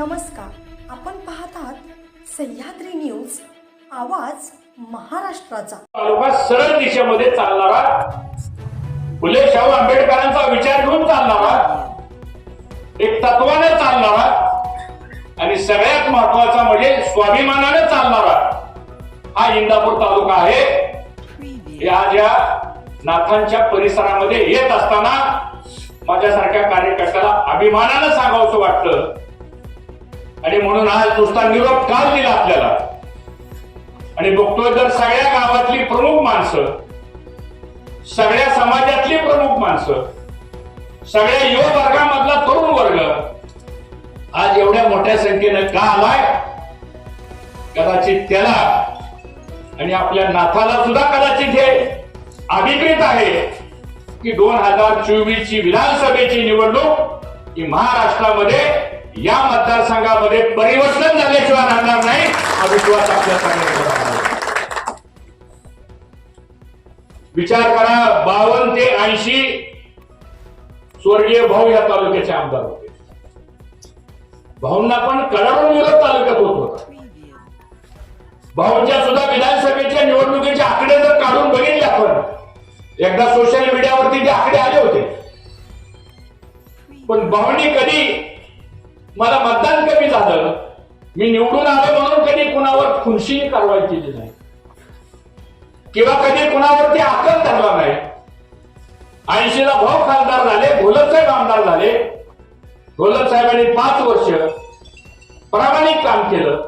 नमस्कार. आपण पाहत आहात सह्याद्री न्यूज आवाज महाराष्ट्राचा. तालुका सरळ दिशेमध्ये चालणारा फुले शाहू आंबेडकरांचा विचार घेऊन चालणारा एक तत्वाने चालणारा आणि सगळ्यात महत्त्वाचा म्हणजे स्वाभिमानाने चालणारा हा इंदापूर तालुका आहे. या ज्या नाथांच्या परिसरामध्ये येत असताना माझ्यासारख्या कार्यकर्त्याला अभिमानानं सांगावंसं वाटतं. आणि म्हणून आज नुसता निरोप काल दिला आपल्याला? आणि बघतोय तर सगळ्या गावातली प्रमुख माणसं सगळ्या समाजातली प्रमुख माणसं सगळ्या युवा वर्गामधला तरुण वर्ग आज एवढ्या मोठ्या संख्येनं का आलाय? कदाचित त्याला आणि आपल्या नाथाला सुद्धा कदाचित हे अभिप्रेत आहे की दोन हजार चोवीस ची विधानसभेची निवडणूक ही महाराष्ट्रामध्ये या मतदारसंघामध्ये परिवर्तन झाल्याशिवाय राहणार नाही. हा विश्वास आपल्या सगळ्यांवर विचार करा बावन्न ते ऐंशी स्वर्गीय भाऊ या तालुक्याचे आमदार होते. भाऊंना पण कडाडून विरोध तालुक्यात होत होता. भाऊंच्या सुद्धा विधानसभेच्या निवडणुकीचे आकडे जर काढून बघितले आपण एकदा सोशल मीडियावरती ते आकडे आले होते. पण भाऊंनी कधी मला मतदान कमी झालं. मी निवडून आलो म्हणून कधी कुणावर खुनशी कारवाई केली नाही. किंवा कधी कुणावरती आकल धरला नाही. ऐंशीला भाऊ खासदार झाले घोलत साहेब आमदार झाले. घोलत साहेबांनी पाच वर्ष प्रामाणिक काम केलं.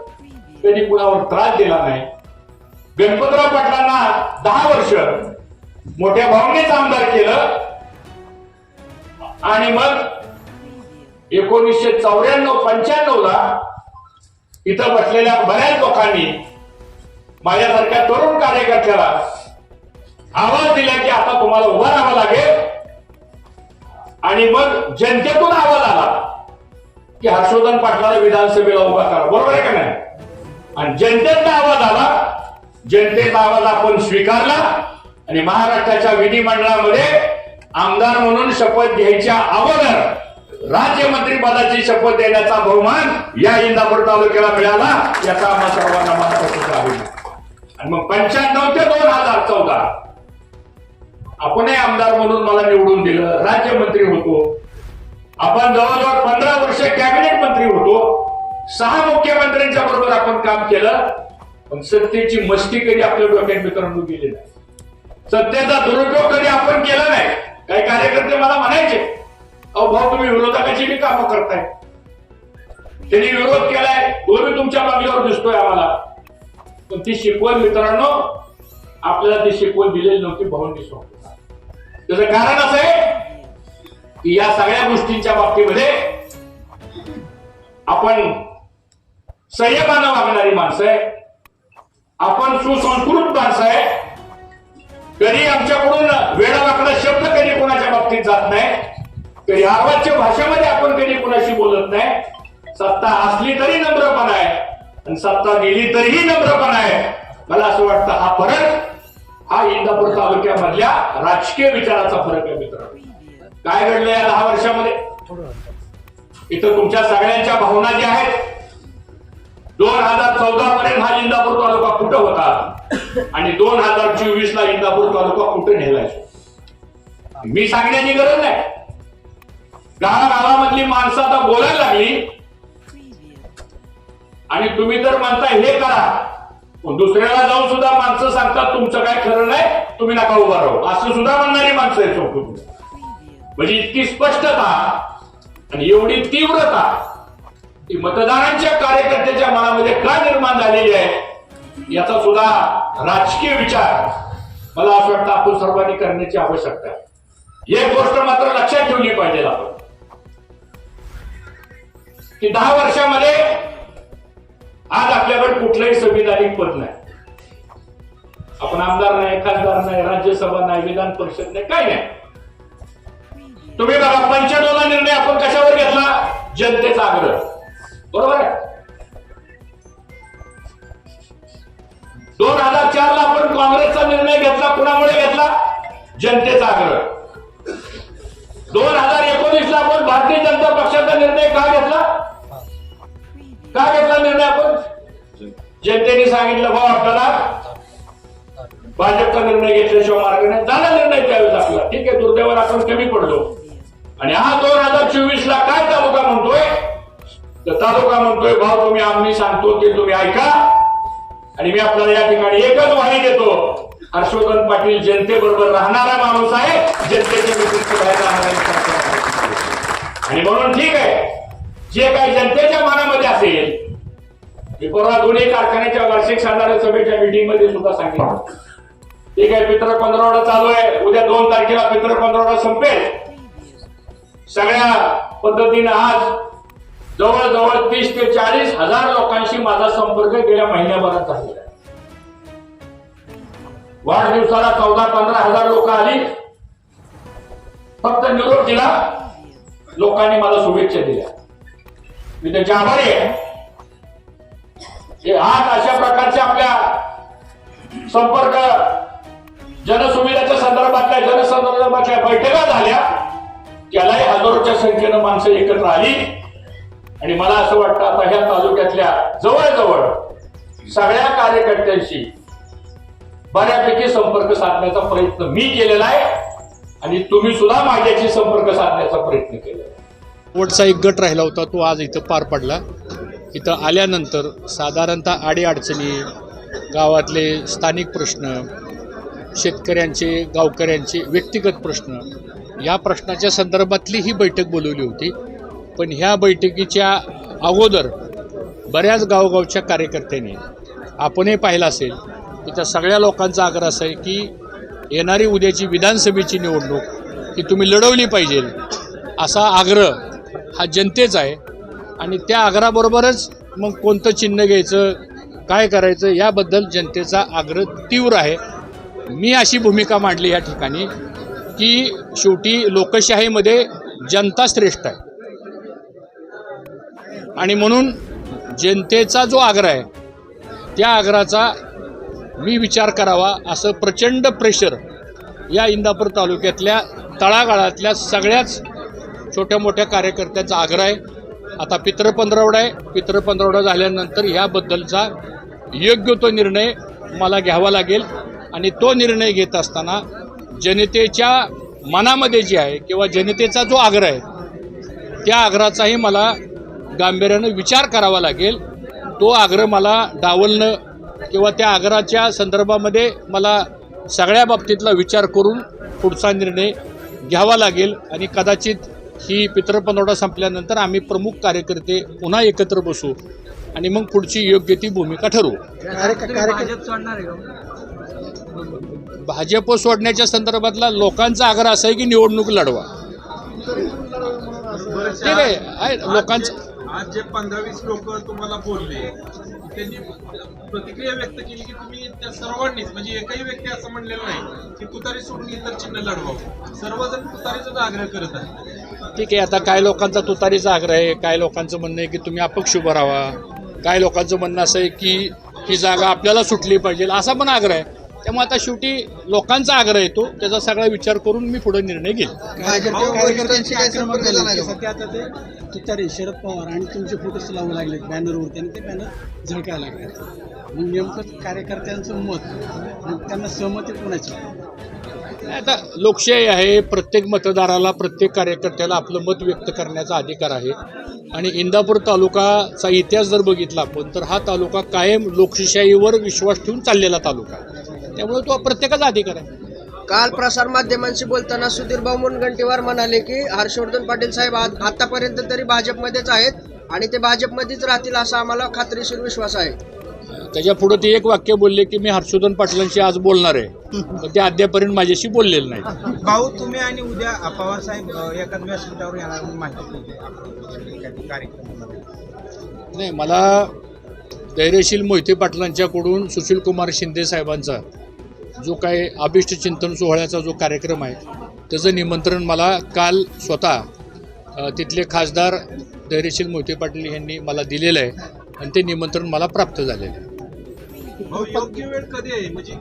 कधी कुणावर त्रास दिला नाही. गणपतराव पाटलांना दहा वर्ष मोठ्या भावनेच आमदार केलं. आणि मग एकोणीसशे चौऱ्याण्णव पंच्याण्णव ला इथं बसलेल्या बऱ्याच लोकांनी माझ्यासारख्या तरुण कार्यकर्त्याला आवाज दिला की आता तुम्हाला उभा राहावं लागेल. आणि मग जनतेतून आवाज आला की हर्षवर्धन पाटलाला विधानसभेला उभा करा. बरोबर आहे का नाही? आणि जनतेचा आवाज आला. जनतेचा आवाज आपण स्वीकारला आणि महाराष्ट्राच्या विधिमंडळामध्ये आमदार म्हणून शपथ घ्यायच्या अगोदर राज्यमंत्री पदाची शपथ देण्याचा बहुमान या इंदापूर तालुक्याला मिळाला याचा आम्हा सर्वांना महत्त्वाचा आहे आणि मग पंच्याण्णव ते दोन हजार चौदा आपणही आमदार म्हणून मला निवडून दिलं राज्यमंत्री होतो. आपण जवळजवळ पंधरा वर्ष कॅबिनेट मंत्री होतो. सहा मुख्यमंत्र्यांच्या बरोबर आपण काम केलं पण सत्तेची मस्ती कधी आपल्या डोक्यात मित्रांनो गेली नाही. सत्तेचा दुरुपयोग कधी आपण केला नाही काही कार्यकर्ते मला म्हणायचे अहो भाऊ तुम्ही विरोधकाची बी कामं करताय. त्यांनी विरोध केलाय तो बी तुमच्या बाजूवर दिसतोय आम्हाला. पण ती शिकवण मित्रांनो आपल्याला ती शिकवण दिलेली नव्हती भाऊंनी दिसतो त्याचं कारण असं आहे की या सगळ्या गोष्टींच्या बाबतीमध्ये आपण संयमानं वागणारी माणसं आहे. आपण सुसंस्कृत माणसं आहे. कधी आमच्याकडून वेळावाकडा शब्द कधी कोणाच्या बाबतीत जात नाही. कधी आवाजच्या भाषेमध्ये आपण कधी कुणाशी बोलत नाही. सत्ता असली तरी नम्रपणा आहे. आणि सत्ता गेली तरीही नम्रपणा आहे. मला असं वाटतं हा फरक हा इंदापूर तालुक्यामधल्या राजकीय विचाराचा फरक आहे मित्रांनो. काय घडलं या दहा वर्षामध्ये? इथं तुमच्या सगळ्यांच्या भावना ज्या आहेत दोन हजार चौदा पर्यंत हा इंदापूर तालुका कुठं होता? आणि दोन हजार चोवीस ला इंदापूर तालुका कुठं नेलाय? मी सांगण्याची गरज नाही. गावागावामधली माणसं आता बोलायला लागली. आणि तुम्ही तर म्हणता हे करा. पण दुसऱ्याला जाऊन सुद्धा माणसं सांगतात तुमचं काय खरं नाही तुम्ही नका उभा राहू. असं सुद्धा म्हणणारी माणसं आहेत चौकून म्हणजे इतकी स्पष्टता आणि एवढी तीव्रता ती मतदारांच्या कार्यकर्त्याच्या मनामध्ये का निर्माण झालेली आहे याचा सुद्धा राजकीय विचार मला असं वाटतं आपण सर्वांनी करण्याची आवश्यकता आहे. एक गोष्ट मात्र लक्षात ठेवली पाहिजे आपण. की दहा वर्षामध्ये आज आपल्याकडे कुठलंही संविधानिक पद नाही. आपण आमदार नाही खासदार नाही राज्यसभा नाही विधान परिषद नाही काय नाही. तुम्ही बघा पंचायतोला निर्णय आपण कशावर घेतला? जनतेचा आग्रह. बरोबर आहे? दोन हजार चार ला आपण काँग्रेसचा निर्णय घेतला कुणामुळे घेतला? जनतेचा आग्रह. दोन हजार एकोणीस ला आपण भारतीय जनता पक्षाचा निर्णय का घेतला? का घेतला निर्णय आपण? जनतेने सांगितलं भाऊ आपल्याला. भाजपचा निर्णय घेतल्याशिवाय मार्ग नाही. झाला निर्णय त्यावेळेस आपला ठीक आहे दुर्दैवावर आपण कमी पडलो. आणि हा दोन हजार चोवीस ला काय तालुका म्हणतोय? तर तालुका म्हणतोय भाऊ तुम्ही आम्ही सांगतो ते तुम्ही ऐका. आणि मी आपल्याला या ठिकाणी एकच वाणी देतो. हर्षवर्धन पाटील जनतेबरोबर राहणारा माणूस आहे. जनतेच्या व्यतिरिक्त बाहेर राहणारा आणि म्हणून ठीक आहे जे काही जनतेच्या मनामध्ये असेल ते परवा दोन्ही कारखान्याच्या वार्षिक साधारण सभेच्या मीटिंगमध्ये सुद्धा सांगितलं. ठीक आहे पित्र पंधरवडा चालू आहे. उद्या दोन तारखेला पित्र पंधरवडा संपेल. सगळ्या पद्धतीने आज जवळजवळ तीस ते चाळीस हजार लोकांशी माझा संपर्क गेल्या महिन्याभरात झालेला आहे. वाढदिवसाला चौदा पंधरा हजार लोक आली. फक्त निरोप दिला लोकांनी मला शुभेच्छा दिल्या. मी त्यांचे आभारी आहे. आज अशा प्रकारच्या आपल्या संपर्क जनसुविधाच्या संदर्भातल्या जनसंदर्भातल्या बैठका झाल्या. त्यालाही हजारोच्या संख्येनं माणसं एकत्र आली. आणि मला असं वाटतं आता ह्या तालुक्यातल्या जवळजवळ सगळ्या कार्यकर्त्यांशी बऱ्यापैकी संपर्क साधण्याचा प्रयत्न मी केलेला आहे. आणि तुम्ही सुद्धा माझ्याशी संपर्क साधण्याचा प्रयत्न केलेला आहे. शेवटचा एक गट राहिला होता तो आज इथं पार पडला. इथं आल्यानंतर साधारणतः आडीअडचणी गावातले स्थानिक प्रश्न शेतकऱ्यांचे गावकऱ्यांचे व्यक्तिगत प्रश्न या प्रश्नाच्या संदर्भातली ही बैठक बोलवली होती. पण ह्या बैठकीच्या अगोदर बऱ्याच गावगावच्या कार्यकर्त्यांनी आपणही पाहिलं असेल की त्या सगळ्या लोकांचा आग्रह असा आहे की येणारी उद्याची विधानसभेची निवडणूक ही तुम्ही लढवली पाहिजे असा आग्रह हा जनतेचा आहे. आणि त्या आग्रहाबरोबरच मग कोणतं चिन्ह घ्यायचं काय करायचं याबद्दल जनतेचा आग्रह तीव्र आहे. मी अशी भूमिका मांडली या ठिकाणी की शेवटी लोकशाहीमध्ये जनता श्रेष्ठ आहे. आणि म्हणून जनतेचा जो आग्रह आहे त्या आग्रहाचा मी विचार करावा असं प्रचंड प्रेशर या इंदापूर तालुक्यातल्या तळागाळातल्या सगळ्याच छोट्या मोठ्या कार्यकर्त्यांचा आग्रह आहे. आता पित्र पंधरवडा आहे. पित्र पंधरवडा झाल्यानंतर ह्याबद्दलचा योग्य तो निर्णय मला घ्यावा लागेल. आणि तो निर्णय घेत असताना जनतेच्या मनामध्ये जे आहे किंवा जनतेचा जो आग्रह आहे त्या आग्रहाचाही मला गांभीर्यानं विचार करावा लागेल. तो आग्रह मला डावलणं किंवा त्या आग्रहाच्या संदर्भामध्ये मला सगळ्या बाबतीतला विचार करून पुढचा निर्णय घ्यावा लागेल. आणि कदाचित ही पितृपनवडा संपल्यानंतर आम्ही प्रमुख कार्यकर्ते पुन्हा एकत्र बसू आणि मग पुढची योग्य ती भूमिका ठरवू. भाजप सोडण्याच्या संदर्भातला लोकांचा आग्रह असा आहे की निवडणूक लढवा. ठीक आहे लोकांचा आज जे पंधरा वीस लोक तुम्हाला बोलले त्यांनी प्रतिक्रिया व्यक्त केली की तुम्ही त्या सर्वांनीच म्हणजे एकही व्यक्ती असं म्हणलेलं नाही की तुतारी सोडून इतर चिन्ह लढवावं. सर्वजण तुतारीचाच आग्रह करत आहेत. ठीक आहे आता काय लोकांचा तुतारीचा आग्रह आहे काय लोकांचं म्हणणं आहे की तुम्ही अपक्ष उभं राहावा काय लोकांचं म्हणणं असं आहे की ही जागा आपल्याला सुटली पाहिजे असा पण आग्रह आहे. त्यामुळे आता शेवटी लोकांचा आग्रह येतो त्याचा सगळा विचार करून मी पुढे निर्णय घेईल. तुतारी शरद पवार आणि तुमचे फोटोच लावू लागले बॅनरवरती आणि ते बॅनर झळकायला लागले. मग नेमकं कार्यकर्त्यांचं मत त्यांना सहमती कोणाची? आता लोकशाही आहे प्रत्येक मतदाराला प्रत्येक कार्यकर्त्याला आपलं मत व्यक्त करण्याचा अधिकार आहे. आणि इंदापूर तालुकाचा इतिहास जर बघितला आपण तर हा तालुका कायम लोकशाहीवर विश्वास ठेवून चाललेला तालुका आहे. त्यामुळे तो प्रत्येकाचा अधिकार आहे. काल प्रसार माध्यमांशी बोलताना सुधीर भाऊ मुनगंटीवार म्हणाले की हर्षवर्धन पाटील साहेब आतापर्यंत तरी भाजपमध्येच आहेत आणि ते भाजपमध्येच राहतील असा आम्हाला खात्रीशीर विश्वास आहे. त्याच्या पुढे ते एक वाक्य बोलले की मी हर्षवर्धन पाटलांशी आज बोलणार आहे. पण ते अद्यापर्यंत माझ्याशी बोललेलं नाही. भाऊ तुम्ही आणि उद्या पवार साहेब व्यासपीठावर येणार माहिती नाही मला धैर्यशील मोहिते पाटलांच्याकडून सुशील कुमार शिंदे साहेबांचा जो काय अभिष्ट चिंतन सोहळ्याचा जो कार्यक्रम आहे त्याचं निमंत्रण मला काल स्वतः तिथले खासदार धैर्यशील मोहिते पाटील यांनी मला दिलेलं आहे. आणि ते निमंत्रण मला प्राप्त झालेलं आहे. योग्य वेळ कधी आहे? म्हणजे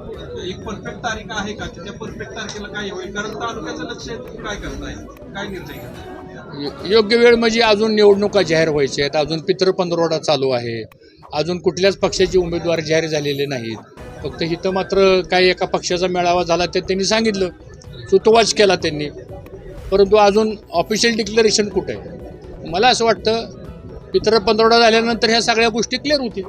एक परफेक्ट तारीख आहे का? की त्या परफेक्ट तारखेला काय होईल? कारण तालुक्याचं लक्ष आहे, तुम्ही काय करताय? काय निर्णय घेताय? यो- योग्य वेळ म्हणजे अजून निवडणुका जाहीर व्हायच्या आहेत. अजून पितृ पंधरवडा चालू आहे. अजून कुठल्याच पक्षाचे उमेदवार जाहीर झालेले नाहीत. फक्त इथं मात्र काही एका पक्षाचा मेळावा झाला ते त्यांनी सांगितलं. सुतवाच केला त्यांनी. परंतु अजून ऑफिशियल डिक्लरेशन कुठं आहे? मला असं वाटतं इतर पंधरवडा झाल्यानंतर ह्या सगळ्या गोष्टी क्लिअर होतील.